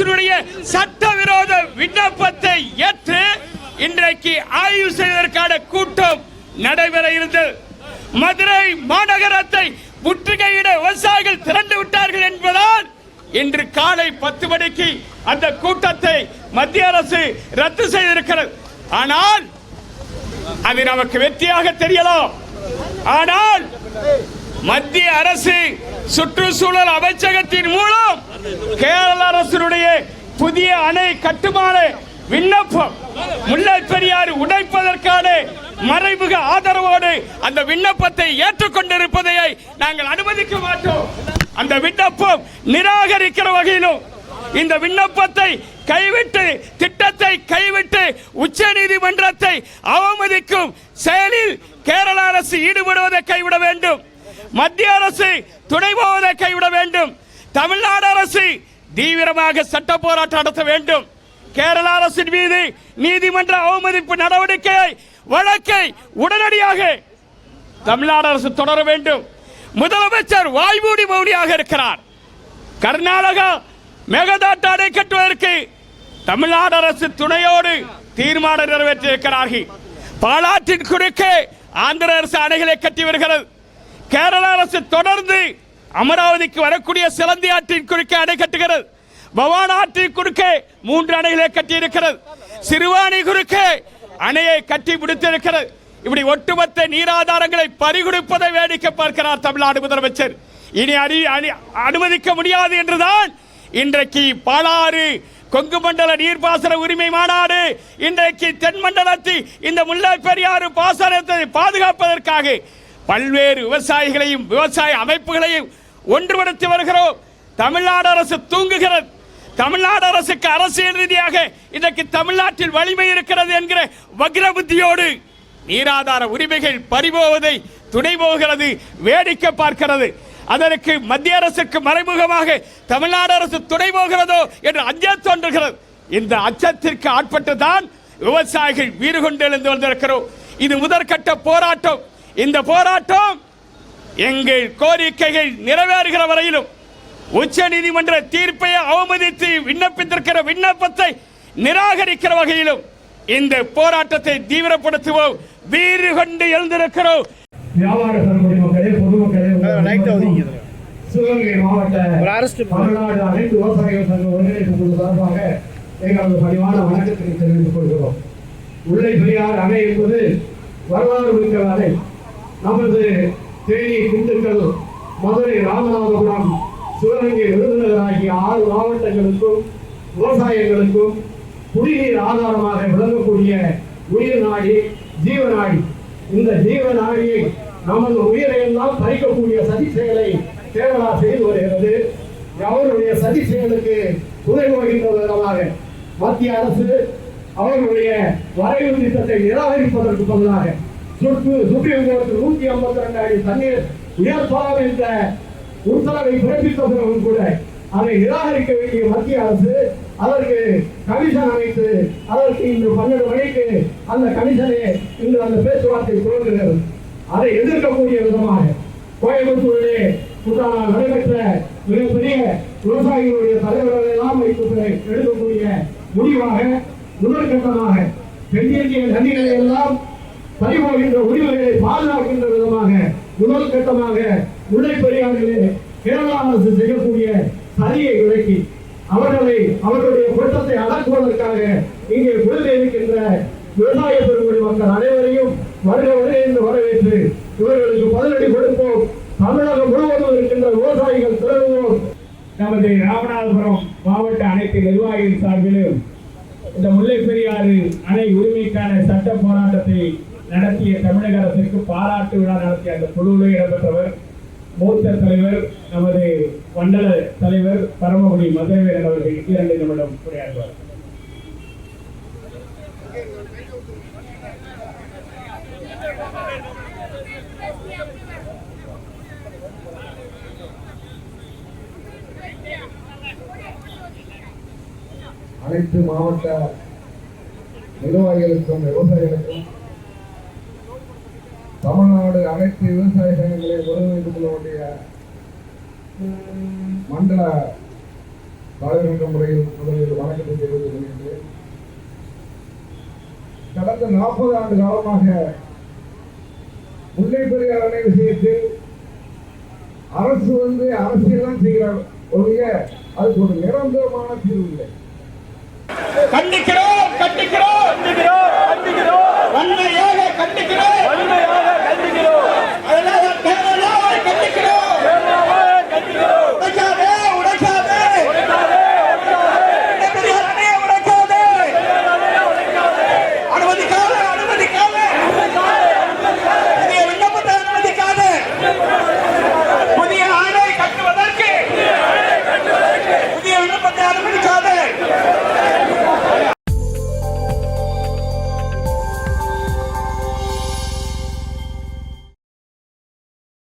சட்ட சட்டவிரோத விண்ணப்பத்தை ஏற்று இன்றைக்கு ஆய்வு செய்வதற்கான கூட்டம் நடைபெற இருந்தது. மதுரை மாநகரத்தை முற்றுகையிட விவசாயிகள் திரண்டு விட்டார்கள் என்பதால் இன்று காலை பத்து மணிக்கு அந்த கூட்டத்தை மத்திய அரசு ரத்து செய்திருக்கிறது. ஆனால் அது நமக்கு வெற்றியாக தெரியலாம். ஆனால் மத்திய அரசு சுற்றுச்சூழல் அமைச்சகத்தின் மூலம் கேரள அரசினுடைய புதிய அணை கட்டுமான விண்ணப்பம் முல்லை பெரியாறு உடைப்பதற்கான மறைமுக ஆதரவோடு அந்த விண்ணப்பத்தை ஏற்றுக்கொண்டிருப்பதை நாங்கள் அனுமதிக்க மாட்டோம். அந்த விண்ணப்பம் நிராகரிக்கிற வகையிலும் இந்த விண்ணப்பத்தை கைவிட்டு திட்டத்தை கைவிட்டு உச்ச நீதிமன்றத்தை அவமதிக்கும் செயலில் கேரள அரசு ஈடுபடுவதை கைவிட வேண்டும். மத்திய அரசு துணை போவதை கைவிட வேண்டும். தமிழ்நாடு அரசு தீவிரமாக சட்ட போராட்டம் நடத்த வேண்டும். கேரள அரசின் மீது நீதிமன்ற அவமதிப்பு நடவடிக்கையை வழக்கை உடனடியாக தமிழ்நாடு அரசு தொடர வேண்டும். முதலமைச்சர் வாய்மூடி மௌனியாக இருக்கிறார். கர்நாடகா மேகதாட்டு அணை கட்டுவதற்கு தமிழ்நாடு அரசு துணையோடு தீர்மானம் நிறைவேற்றியிருக்கிறார்கள். பாலாற்றின் குறுக்கே ஆந்திர அரசு அணைகளை கட்டி வருகிறது. கேரள அரசு தொடர்ந்து அமராவதிக்கு வரக்கூடிய சிலந்தி ஆற்றின் குறுக்கே அணை கட்டுகிறது. பவான் ஆற்றின் குறுக்கே மூன்று அணைகளை கட்டியிருக்கிறது. சிறுவாணி குறுக்கே அணையை கட்டி முடித்திருக்கிறது. இப்படி ஒட்டுமொத்த நீராதாரங்களை பறிகொடுப்பதை வேடிக்கை பார்க்கிறார் தமிழ்நாடு முதலமைச்சர். இனி அறி அணி- அனுமதிக்க முடியாது என்றுதான் இன்றைக்கு பாலாறு கொங்கு மண்டல நீர்ப்பாசன உரிமை மாநாடு இன்றைக்கு தென்மண்டலத்தில் இந்த முல்லை பெரியாறு பாசனத்தை பாதுகாப்பதற்காக பல்வேறு விவசாயிகளையும் விவசாய அமைப்புகளையும் ஒன்றுபடுத்தி வருகிறோம். தமிழ்நாடு அரசு தூங்குகிறது. தமிழ்நாடு அரசுக்கு அரசியல் ரீதியாக இன்றைக்கு தமிழ்நாட்டில் வலிமை இருக்கிறது என்கிற வக்ர புத்தியோடு நீராதார உரிமைகள் பறிபோவதை துணை போகிறது வேடிக்கை பார்க்கிறது. அதற்கு மத்திய அரசுக்கு மறைமுகமாக தமிழ்நாடு அரசு துணை போகிறதோ என்று அஞ்ச தோன்றுகிறது. இந்த அச்சத்திற்கு ஆட்பட்டு தான் விவசாயிகள் வீறு கொண்டு எழுந்து வந்திருக்கிறோம். இது முதற்கட்ட போராட்டம். இந்த போராட்டம் எங்கள் கோரிக்கைகள் நிறைவேறுகிற வரையிலும் உச்ச நீதிமன்ற தீர்ப்பை அவமதித்து விண்ணப்பித்திருக்கிற விண்ணப்பத்தை நிராகரிக்கிற வகையிலும் இந்த போராட்டத்தை தீவிரப்படுத்துவோம். வீறு கொண்டு எழுந்திருக்கிறோம். வியாபார சங்கடி மக்களே பொதுமக்களே லைட்டா ஒதுங்கிடுங்க. சிவகங்கை மாவட்ட ஒரு அரசு தமிழ்நாடு அனைத்து விவசாயிகள் சங்க ஒருங்கிணைப்பு குழு சார்பாக எங்களது பணிவான வணக்கத்தை தெரிவித்துக் கொள்கிறோம். முல்லை பெரியார் அணை என்பது வரலாறு மிக்க அணை. நமது தேனி திண்டுக்கல் மதுரை ராமநாதபுரம் சிவகங்கை விருதுநகர் ஆகிய ஆறு மாவட்டங்களுக்கும் விவசாயங்களுக்கும் குடிநீர் ஆதாரமாக விளங்கக்கூடிய உயிர் நாடி ஜீவநாடி. இந்த ஜீவநாடியை நமது உயிரையெல்லாம் பறிக்கக்கூடிய சதி செயலை கேரளா செய்து வருகிறது. அவருடைய சதி செயலுக்கு துணை போகின்ற விதமாக மத்திய அரசு அவர்களுடைய வரைவு திட்டத்தை நிராகரிப்பதற்கு பதிலாக சுற்று சுப்ரீம் கோர்ட் நூத்தி ஐம்பத்தி ரெண்டு அடி தண்ணீர் உயர்த்தலாம் என்ற உத்தரவை பிறப்பித்த பிறகும் கூட அதை நிராகரிக்க வேண்டிய மத்திய அரசு அதற்கு கமிஷன் அமைத்து அதற்கு இன்று பன்னெண்டு மணிக்கு அந்த கமிஷனே இன்று அந்த பேச்சுவார்த்தை துவங்குகிறது. அதை எதிர்க்கக்கூடிய விதமாக கோயம்புத்தூரிலே குற்றாலம் நடைபெற்ற மிகப்பெரிய விவசாயிகளுடைய தலைவர்கள் எல்லாம் வைத்து எடுக்கக்கூடிய முடிவாக முதற்கட்டமாக தென்னிந்திய நதிகளை எல்லாம் பறிபோகின்ற உரிமைகளை பாதுகாக்கின்ற விதமாக முதல் கட்டமாக முல்லை பெரியாரிலே கேரளா அரசு செய்யக்கூடிய சதியை விளக்கி அவர்களை அவர்களுடைய குற்றத்தை அடக்குவதற்காக இங்கே விடுதலை இருக்கின்ற விவசாய பெருங்குடி மக்கள் அனைவரையும் வருக வருக என்று வரவேற்று இவர்களுக்கு பதிலடி கொடுப்போம். தமிழகம் முழுவதும் இருக்கின்ற விவசாயிகள் திரளுவோம். நமது ராமநாதபுரம் மாவட்ட அனைத்து நிர்வாகிகள் சார்பிலும் இந்த முல்லை பெரியாறு அணை உரிமைக்கான சட்ட போராட்டத்தை நடத்திய தமிழக அரசிற்கு பாராட்டு விழா நடத்திய அந்த குழுவில் இடம்பெற்றவர் மூத்த தலைவர் நமது மண்டல தலைவர் பரமகுடி மதுரவேலன் அவர்கள் இரண்டு நிமிடம் உரையாடுவார் அனைத்து மாவட்ட நிர்வாகிகளுக்கும் விவசாயிகளுக்கும் தமிழ்நாடு அனைத்து விவசாய சங்கங்களை ஒருங்கிணைத்துக் கொள்ள வேண்டிய மண்டல தலைவர் கொள்ளக்கூடிய மண்டல தலைவர்கின்ற முறையில் முதலில் வணக்கத்தை தெரிவித்துக் கொள்கின்றேன். கடந்த நாற்பது ஆண்டு காலமாக முல்லை பெரியார் அணை விஷயத்தில் அரசு வந்து அரசியல் தான் செய்கிறார் ஒழிய அதுக்கு ஒரு நிரந்தரமான தீர்வு இல்லை. கண்டிக்கிறோம் கண்டிக்கிறோம் கண்டிக்கிறோம் கண்டிக்கிறோம். வன்மையாக கண்டிக்கிறோம்.